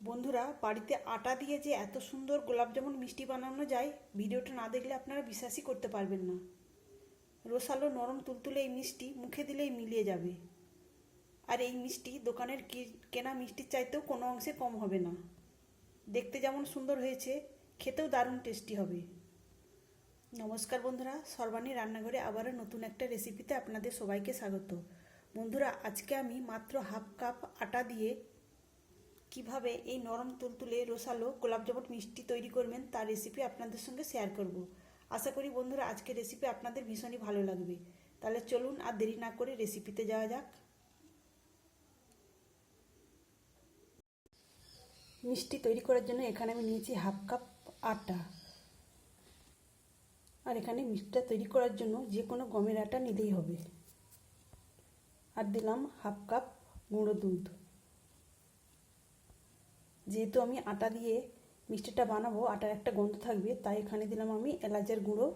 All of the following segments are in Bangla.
বন্ধুরা, বাড়িতে আটা দিয়ে যে এত সুন্দর গোলাপ জামুন মিষ্টি বানানো যায়, ভিডিওটা না দেখলে আপনারা বিশ্বাসই করতে পারবেন না। রসালো নরম তুলতুলে এই মিষ্টি মুখে দিলেই মিলিয়ে যাবে। আর এই মিষ্টি দোকানের কেনা মিষ্টির চাইতেও কোনো অংশে কম হবে না। দেখতে যেমন সুন্দর হয়েছে, খেতেও দারুণ টেস্টি হবে। নমস্কার বন্ধুরা, সর্বাণী রান্নাঘরে আবারও নতুন একটা রেসিপিতে আপনাদের সবাইকে স্বাগত। বন্ধুরা, আজকে আমি মাত্র হাফ কাপ আটা দিয়ে কীভাবে এই নরম তুলতুলে রসালো গোলাপ জামুন মিষ্টি তৈরি করবেন তার রেসিপি আপনাদের সঙ্গে শেয়ার করব। আশা করি বন্ধুরা, আজকের রেসিপি আপনাদের ভীষণই ভালো লাগবে। তাহলে চলুন আর দেরি না করে রেসিপিতে যাওয়া যাক। মিষ্টি তৈরি করার জন্য এখানে আমি নিয়েছি হাফ কাপ আটা। আর এখানে মিষ্টিটা তৈরি করার জন্য যে কোনো গমের আটা নিলেই হবে। আর দিলাম হাফ কাপ গুঁড়ো দুধ। যেহেতু আমি আটা দিয়ে মিষ্টিটা বানাবো, আটার একটা গন্ধ থাকবে, তাই এখানে দিলাম আমি এলাচের গুঁড়ো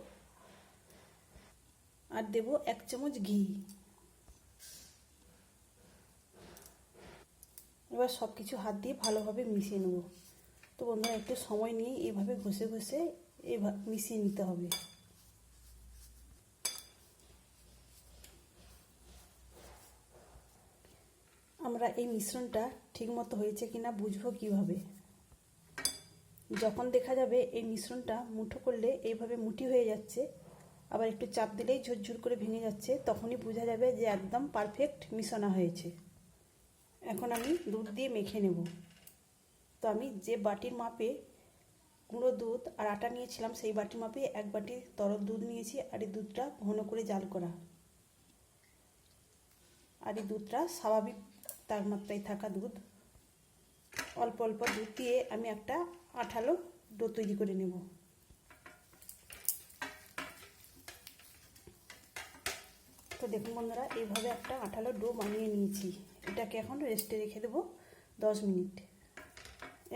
আর দেব এক চামচ ঘি। এবার সব কিছু হাত দিয়ে ভালোভাবে মিশিয়ে নেব। তো বন্ধুরা, একটু সময় নিয়ে এভাবে ঘষে ঘষে এভাবে মিশিয়ে নিতে হবে আমরা এই মিশ্রণটা ঠিকমতো হয়েছে কিনা বুঝব কীভাবে? যখন দেখা যাবে এই মিশ্রণটা মুঠো করলে এইভাবে মুঠি হয়ে যাচ্ছে, আবার একটু চাপ দিলেই ঝুরঝুর করে ভেঙে যাচ্ছে, তখনই বোঝা যাবে যে একদম পারফেক্ট মিশানো হয়েছে। এখন আমি দুধ দিয়ে মেখে নেব। তো আমি যে বাটির মাপে গুঁড়ো দুধ আর আটা নিয়েছিলাম, সেই বাটির মাপে এক বাটি তরল দুধ নিয়েছি আর এই দুধটা ঘন করে জাল করা। আর এই দুধটা স্বাভাবিক তাপমাত্রায় থাকা দুধ। অল্প অল্প দুধ দিয়ে আমি একটা আঠালো ডো তৈরি করে নেব। তো দেখুন বন্ধুরা, এইভাবে একটা আঠালো ডো বানিয়ে নিয়েছি। এটাকে এখন রেস্টে রেখে দেবো দশ মিনিট।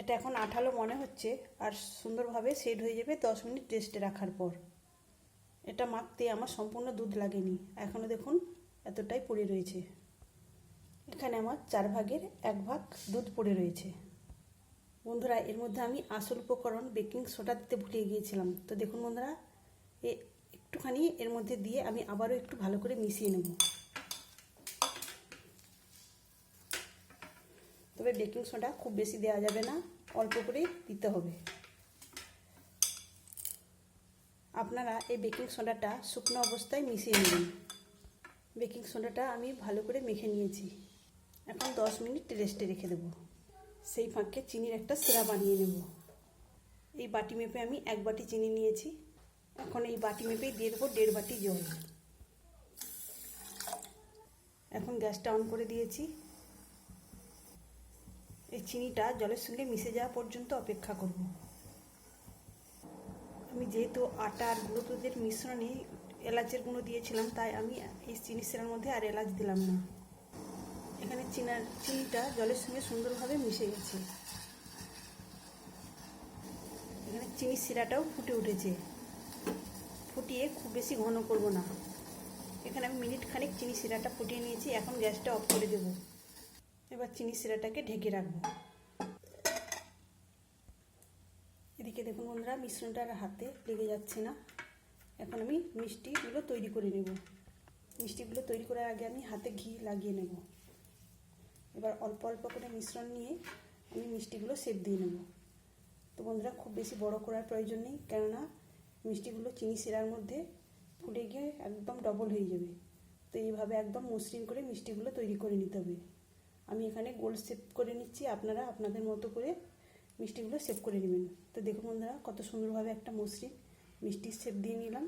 এটা এখন আঠালো মনে হচ্ছে, আর সুন্দরভাবে সেট হয়ে যাবে দশ মিনিট রেস্টে রাখার পর। এটা মাখতে আমার সম্পূর্ণ দুধ লাগেনি। এখনও দেখুন, এতটাই পড়ে রয়েছে। এখানে আমার চার ভাগের এক ভাগ দুধ পড়ে রয়েছে। বন্ধুরা, এর মধ্যে আমি আসল উপকরণ বেকিং সোডা দিতে ভুলে গিয়েছিলাম। তো দেখুন বন্ধুরা, এ একটুখানি এর মধ্যে দিয়ে আমি আবারও একটু ভালো করে মিশিয়ে নেব। তবে বেকিং সোডা খুব বেশি দেওয়া যাবে না, অল্প করেই দিতে হবে। আপনারা এই বেকিং সোডাটা শুকনো অবস্থায় মিশিয়ে নেবেন। বেকিং সোডাটা আমি ভালো করে মেখে নিয়েছি। এখন দশ মিনিট রেস্টে রেখে দেব। সেই ফাঁকে চিনির একটা সিরা বানিয়ে নেব। এই বাটি মেপে আমি এক বাটি চিনি নিয়েছি। এখন এই বাটি মেপেই দিয়ে দেবো দেড় বাটি জল। এখন গ্যাসটা অন করে দিয়েছি। এই চিনিটা জলের সঙ্গে মিশে যাওয়া পর্যন্ত অপেক্ষা করব। আমি যেহেতু আটা আর গুঁড়ো দুধের মিশ্রণে এলাচের গুঁড়ো দিয়েছিলাম, তাই আমি এই চিনি সিরার মধ্যে আর এলাচ দিলাম না। এখানে চিনার চিনিটা জলের সঙ্গে সুন্দরভাবে মিশে গেছে। এখানে চিনি সিরাটাও ফুটে উঠেছে। ফুটিয়ে খুব বেশি ঘন করব না। এখানে আমি মিনিট খানিক চিনি সিরাটা ফুটিয়ে নিয়েছি, এখন গ্যাসটা অফ করে দেব। এবার চিনি সিরাটাকে ঢেকে রাখব। এদিকে দেখুন বন্ধুরা মিশ্রণটা আর হাতে লেগে যাচ্ছে না। এখন আমি মিষ্টিগুলো তৈরি করে নেব। মিষ্টিগুলো তৈরি করার আগে আমি হাতে ঘি লাগিয়ে নেব। এবার অল্প অল্প করে মিশ্রণ নিয়ে আমি মিষ্টিগুলো সেপ দিয়ে নেব। তো বন্ধুরা, খুব বেশি বড় করার প্রয়োজন নেই, কেননা মিষ্টিগুলো চিনি শিরার মধ্যে ফুটে গিয়ে একদম ডবল হয়ে যাবে। তো এইভাবে একদম মসৃণ করে মিষ্টিগুলো তৈরি করে নিতে হবে। আমি এখানে গোল শেপ করে নিচ্ছি, আপনারা আপনাদের মতো করে মিষ্টিগুলো সেভ করে নেবেন। তো দেখুন বন্ধুরা, কত সুন্দরভাবে একটা মসৃণ মিষ্টির শেপ দিয়ে নিলাম।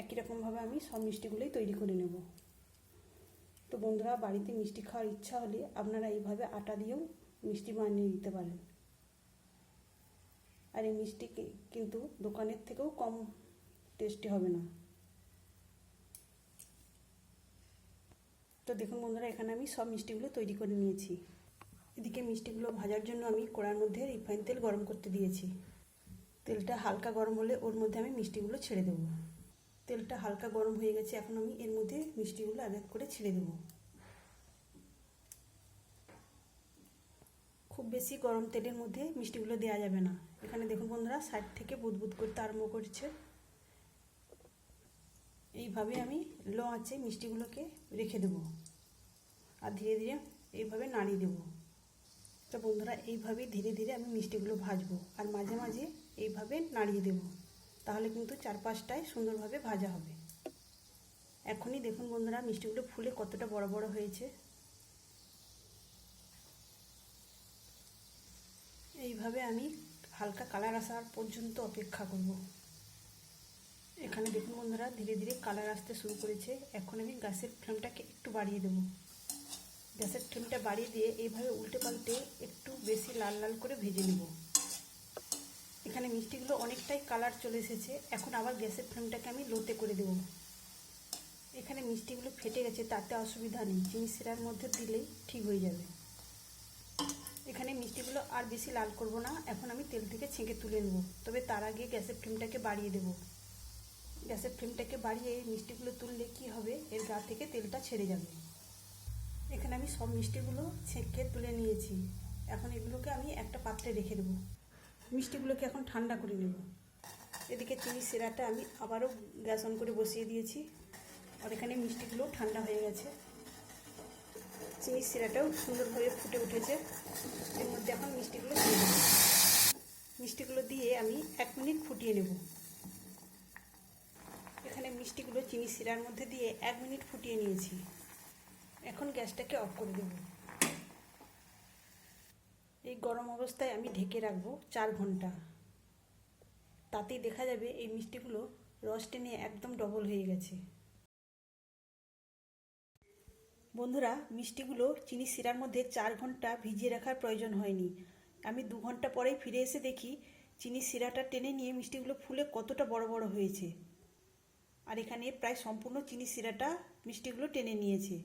একই রকমভাবে আমি সব মিষ্টিগুলোই তৈরি করে নেব। তো বন্ধুরা, বাড়িতে মিষ্টি খাওয়ার ইচ্ছা হলে আপনারা এইভাবে আটা দিয়েও মিষ্টি বানিয়ে দিতে পারেন। আর এই মিষ্টি কিন্তু দোকানের থেকেও কম টেস্টি হবে না। তো দেখুন বন্ধুরা, এখানে আমি সব মিষ্টিগুলো তৈরি করে নিয়েছি। এদিকে মিষ্টিগুলো ভাজার জন্য আমি কড়ার মধ্যে রিফাইন তেল গরম করতে দিয়েছি। তেলটা হালকা গরম হলে ওর মধ্যে আমি মিষ্টিগুলো ছেড়ে দেবো। তেলটা হালকা গরম হয়ে গেছে, এখন আমি এর মধ্যে মিষ্টিগুলো এক করে ছেড়ে দেবো। খুব বেশি গরম তেলের মধ্যে মিষ্টিগুলো দেওয়া যাবে না। এখানে দেখুন বন্ধুরা সাইড থেকে বুদবুদ করতে আরম্ভ করছে। এইভাবে আমি লো আঁচে মিষ্টিগুলোকে রেখে দেবো আর ধীরে ধীরে এইভাবে নাড়িয়ে দেবো। তো বন্ধুরা এইভাবেই ধীরে ধীরে আমি মিষ্টিগুলো ভাজবো আর মাঝে মাঝে এইভাবে নাড়িয়ে দেবো। তাহলে কিন্তু চারপাশটায় সুন্দরভাবে ভাজা হবে। এখনই দেখুন বন্ধুরা, মিষ্টিগুলো ফুলে কতটা বড় বড় হয়েছে। এইভাবে আমি হালকা কালার আসার পর্যন্ত অপেক্ষা করব। এখানে দেখুন বন্ধুরা, ধীরে ধীরে কালার আসতে শুরু করেছে। এখন আমি গ্যাসের ফ্লেমটাকে একটু বাড়িয়ে দেবো। গ্যাসের ফ্লেমটা বাড়িয়ে দিয়ে এইভাবে উল্টে পাল্টে একটু বেশি লাল লাল করে ভেজে নেব। এখানে মিষ্টিগুলো অনেকটাই কালার চলে এসেছে। এখন আবার গ্যাসের ফ্লেমটাকে আমি লোতে করে দেব। এখানে মিষ্টিগুলো ফেটে গেছে, তাতে অসুবিধা নেই। চিনি শিরার মধ্যে দিলেই ঠিক হয়ে যাবে। এখানে মিষ্টিগুলো আর বেশি লাল করব না। এখন আমি তেল থেকে ছেঁকে তুলে নেব। তবে তার আগে গ্যাসের ফ্লেমটাকে বাড়িয়ে দেব। গ্যাসের ফ্লেমটাকে বাড়িয়ে মিষ্টিগুলো তুললে কি হবে? এর গা থেকে তেলটা ছেড়ে যাবে। এখানে আমি সব মিষ্টিগুলো ছেঁকে তুলে নিয়েছি। এখন এগুলোকে আমি একটা পাত্রে রেখে দেবো। মিষ্টিগুলোকে এখন ঠান্ডা করে নেব। এদিকে চিনি সিরাটা আমি আবারও গ্যাস অন করে বসিয়ে দিয়েছি। আর এখানে মিষ্টিগুলো ঠান্ডা হয়ে গেছে। চিনি সিরাটাও সুন্দরভাবে ফুটে উঠেছে। এর মধ্যে এখন মিষ্টিগুলো দিয়ে মিষ্টিগুলো দিয়ে আমি এক মিনিট ফুটিয়ে নেব। এখানে মিষ্টিগুলো চিনি সিরার মধ্যে দিয়ে এক মিনিট ফুটিয়ে নিয়েছি। এখন গ্যাসটাকে অফ করে দেব। এই গরম অবস্থায় আমি ঢেকে রাখব চার ঘণ্টা। তাতেই দেখা যাবে এই মিষ্টিগুলো রস টেনে একদম ডবল হয়ে গেছে। বন্ধুরা, মিষ্টিগুলো চিনি শিরার মধ্যে চার ঘণ্টা ভিজিয়ে রাখার প্রয়োজন হয়নি। আমি দু ঘণ্টা পরেই ফিরে এসে দেখি চিনি শিরাটা টেনে নিয়ে মিষ্টিগুলো ফুলে কতটা বড় বড় হয়েছে। আর এখানে প্রায় সম্পূর্ণ চিনি শিরাটা মিষ্টিগুলো টেনে নিয়েছে।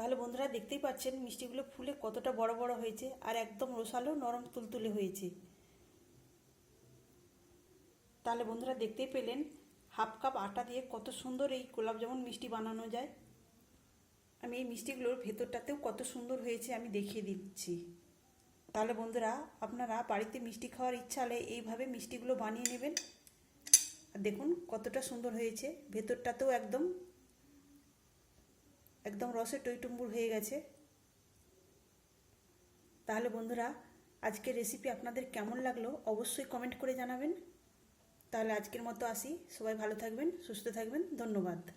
তাহলে বন্ধুরা দেখতেই পাচ্ছেন মিষ্টিগুলো ফুলে কতটা বড় বড় হয়েছে আর একদম রসালো, নরম, তুলতুলে হয়েছে। তাহলে বন্ধুরা দেখতেই পেলেন হাফ কাপ আটা দিয়ে কত সুন্দর এই গোলাপ জামুন মিষ্টি বানানো যায়। আমি এই মিষ্টিগুলোর ভেতরটাতেও কত সুন্দর হয়েছে আমি দেখিয়ে দিচ্ছি। তাহলে বন্ধুরা আপনারা বাড়িতে মিষ্টি খাওয়ার ইচ্ছা হলে এইভাবে মিষ্টিগুলো বানিয়ে নেবেন। দেখুন কতটা সুন্দর হয়েছে, ভেতরটাতেও একদম একদম রসে টইটুম্বুর হয়ে গেছে। তাহলে বন্ধুরা, আজকের রেসিপি আপনাদের কেমন লাগল অবশ্যই কমেন্ট করে জানাবেন। তাহলে আজকের মতো আসি। সবাই ভালো থাকবেন, সুস্থ থাকবেন। ধন্যবাদ।